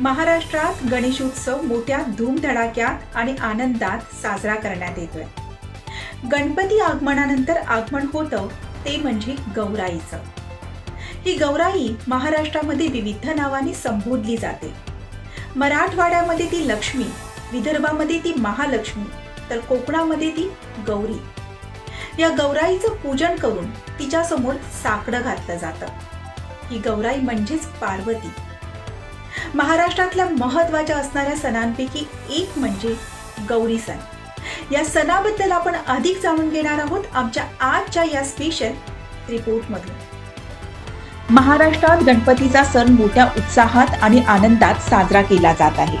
महाराष्ट्रात गणेशोत्सव मोठ्या धूमधडाक्यात आणि आनंदात साजरा करण्यात येतोय. गणपती आगमनानंतर आगमन होतं ते म्हणजे गौराईचं. ही गौराई महाराष्ट्रामध्ये विविध नावाने संबोधली जाते. मराठवाड्यामध्ये ती लक्ष्मी विदर्भामध्ये ती महालक्ष्मी तर कोकणामध्ये ती गौरी. या गौराईचं पूजन करून तिच्यासमोर साकडं घातलं जातं. ही गौराई म्हणजेच पार्वती. महाराष्ट्रातल्या महत्त्वाच्या असणाऱ्या सणांपैकी एक म्हणजे गौरी सण. या सणाबद्दल आपण अधिक जाणून घेणार आहोत आमच्या आजच्या या स्पेशल रिपोर्टमधून. महाराष्ट्रात गणपतीचा सण मोठ्या उत्साहात आणि आनंदात साजरा केला जात आहे.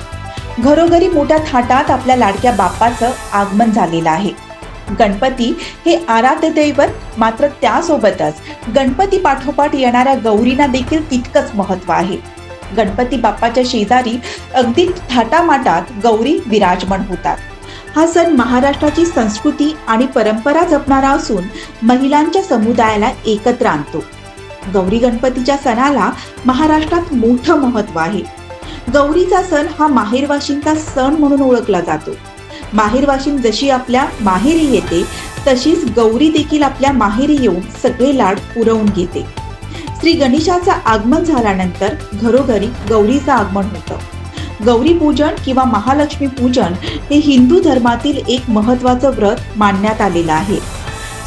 घरोघरी मोठ्या थाटात आपल्या लाडक्या बाप्पाचं आगमन झालेलं आहे. गणपती हे आराध्य दैवत मात्र त्यासोबतच गणपती पाठोपाठ येणाऱ्या गौरींना देखील तितकंच महत्त्व आहे. गणपती बाप्पाच्या शेजारी अगदी थाटामाटात गौरी विराजमान होतात. हा सण महाराष्ट्राची संस्कृती आणि परंपरा जपणारा असून महिलांच्या समुदायाला एकत्र आणतो. गौरी गणपतीच्या सणाला महाराष्ट्रात मोठं महत्त्व आहे. गौरीचा सण हा माहेरवाशींचा सण म्हणून ओळखला जातो. माहेरवाशीन जशी आपल्या माहेरी येते तशीच गौरी देखील आपल्या माहेरी येऊन सगळे लाड पुरवून घेते. श्री गणेशाचं आगमन झाल्यानंतर घरोघरी गौरीचं आगमन होतं. गौरी पूजन किंवा महालक्ष्मी पूजन हे हिंदू धर्मातील एक महत्वाचं व्रत मानण्यात आलेलं आहे.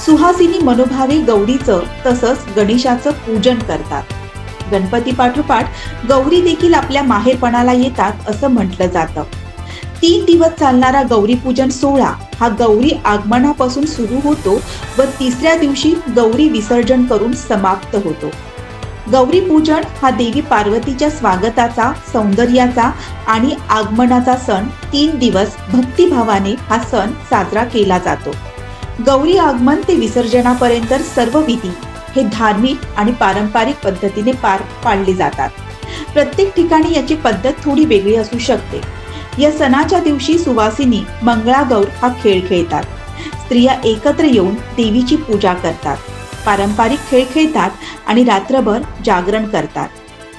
सुहासिनी मनोभावे गौरीचं तसंच गणेशाचं पूजन करतात. गणपती पाठोपाठ गौरी देखील आपल्या माहेरपणाला येतात असं म्हटलं जातं. तीन दिवस चालणारा गौरी पूजन सोहळा हा गौरी आगमनापासून सुरू होतो व तिसऱ्या दिवशी गौरी विसर्जन करून समाप्त होतो. गौरी पूजन हा देवी पार्वतीच्या स्वागताचा सौंदर्याचा आणि आगमनाचा सण तीन दिवस भक्तिभावाने हा सण साजरा केला जातो. गौरी आगमन ते विसर्जनापर्यंत सर्व विधी हे धार्मिक आणि पारंपरिक पद्धतीने पार पाडले जातात. प्रत्येक ठिकाणी याची पद्धत थोडी वेगळी असू शकते. या सणाच्या दिवशी सुवासिनी मंगळागौर हा खेळ खेळतात. स्त्रिया एकत्र येऊन देवीची पूजा करतात. पारंपरिक खेळ खेळतात आणि रात्रभर जागरण करतात.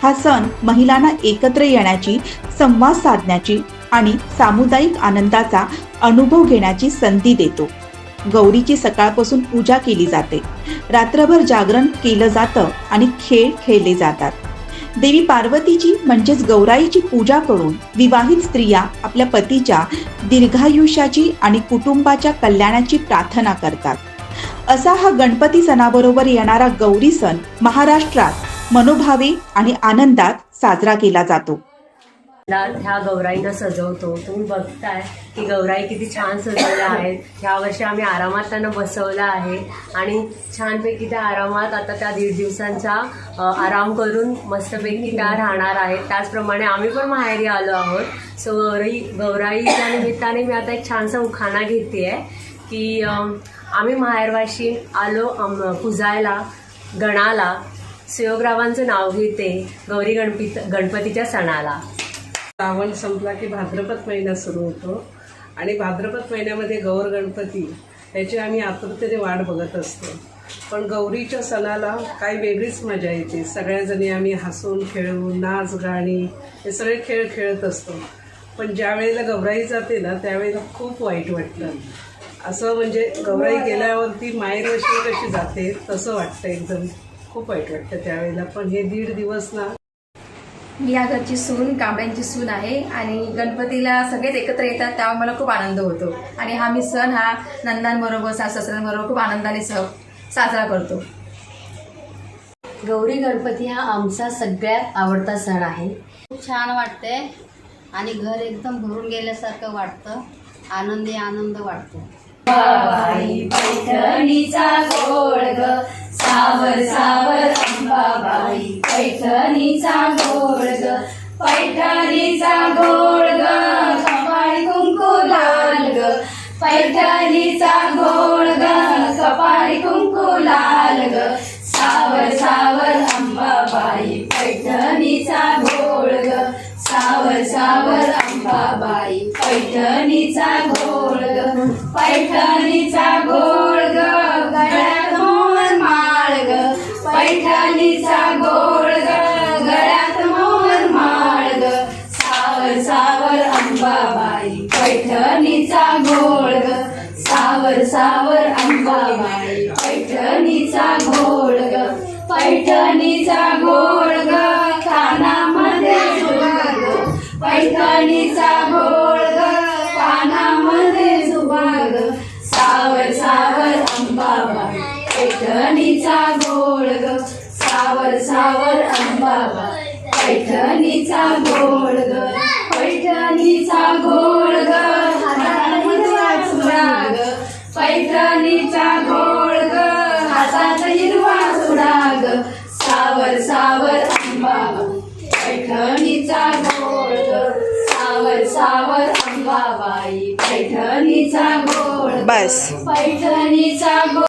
हा सण महिलांना एकत्र येण्याची संवाद साधण्याची आणि सामुदायिक आनंदाचा अनुभव घेण्याची संधी देतो. गौरीची सकाळपासून पूजा केली जाते. रात्रभर जागरण केलं जातं आणि खेळ खेळले जातात. देवी पार्वतीची म्हणजेच गौराईची पूजा करून विवाहित स्त्रिया आपल्या पतीच्या दीर्घायुष्याची आणि कुटुंबाच्या कल्याणाची प्रार्थना करतात. असा हा गणपती सणाबरोबर येणारा गौरी सण महाराष्ट्रात मनोभावे आणि आनंदात साजरा केला जातो. ह्या गौराईंना सजवतो. तुम्ही बघताय की गौराई किती छान सजवल्या आहेत. ह्या वर्षी आम्ही आरामात त्यांना बसवलं आहे. आणि छानपैकी त्या आरामात आता त्या दीड दिवसांचा आराम करून मस्तपैकी त्या राहणार आहेत. त्याचप्रमाणे आम्ही पण माहेरी आलो आहोत. सो गौराई गौराईच्या निमित्ताने मी आता एक छानसा उखाणा घेते आहे की आम्ही माहेरवाशी आलो पुजायला गणाला. सुयोगरावांचं नाव घेते गौरी गणपती गणपतीच्या सणाला. श्रावण संपला की भाद्रपद महिना सुरू होतो आणि भाद्रपद महिन्यामध्ये गौर गणपती याची आम्ही आतुरतेने वाट बघत असतो. पण गौरीच्या सणाला काही वेगळीच मजा येते. सगळ्याजणी आम्ही हसून खेळून नाच गाणी हे सगळे खेळ खेळत असतो. पण ज्या वेळेला गौराई जाते ना त्यावेळेला खूप वाईट वाटतं. असं म्हणजे गौराई गेल्यावरती माहेरवशी कशी जाते तसं वाटतं एकदम. खूप वाईट वाटतं त्यावेळेला. पण हे दीड दिवस ना. मी या घरची सून कांबड्यांची सून आहे आणि गणपतीला सगळेच एकत्र येतात त्यामुळे मला खूप आनंद होतो. आणि हा मी सण हा नंदांबरोबर सासऱ्यांबरोबर खूप आनंदाने सह साजरा करतो. गौरी गणपती हा आमचा सगळ्यात आवडता सण आहे. खूप छान वाटते आणि घर एकदम भरून गेल्यासारखं वाटतं. आनंदी आनंद वाटतो. पैठणीचा गोळ ग सावर सावर अंबाबाई पैठणीचा गोळ ग पैठणीचा गोळ ग कपाळी कुंकू लाल ग पैठणीचा गोळ ग कपाळी कुंकू लाल ग सावर सावर अंबाबाई पैठणीचा गोळ ग सावर सावर अंबाबाई पैठणीचा गोळ ग. पैठणीचा गोळ ग. गळ्यात मोहन माळ ग. पैठणीचा गोळ ग. गळ्यात मोहन माळ ग. सावर सावर अंबाबाई पैठणीचा गोळ ग. सावर सावर अंबाबाई पैठणीचा गोळ ग. पैठणीचा गोळ ग. कानामध्ये सुभाग पैठणीचा गोळ सावर अंबाबाई पैठणीचा घोळ ग सावर सावर अंबाबाई पैठणीचा घोळ ग. बस. पैठणीचा घोळ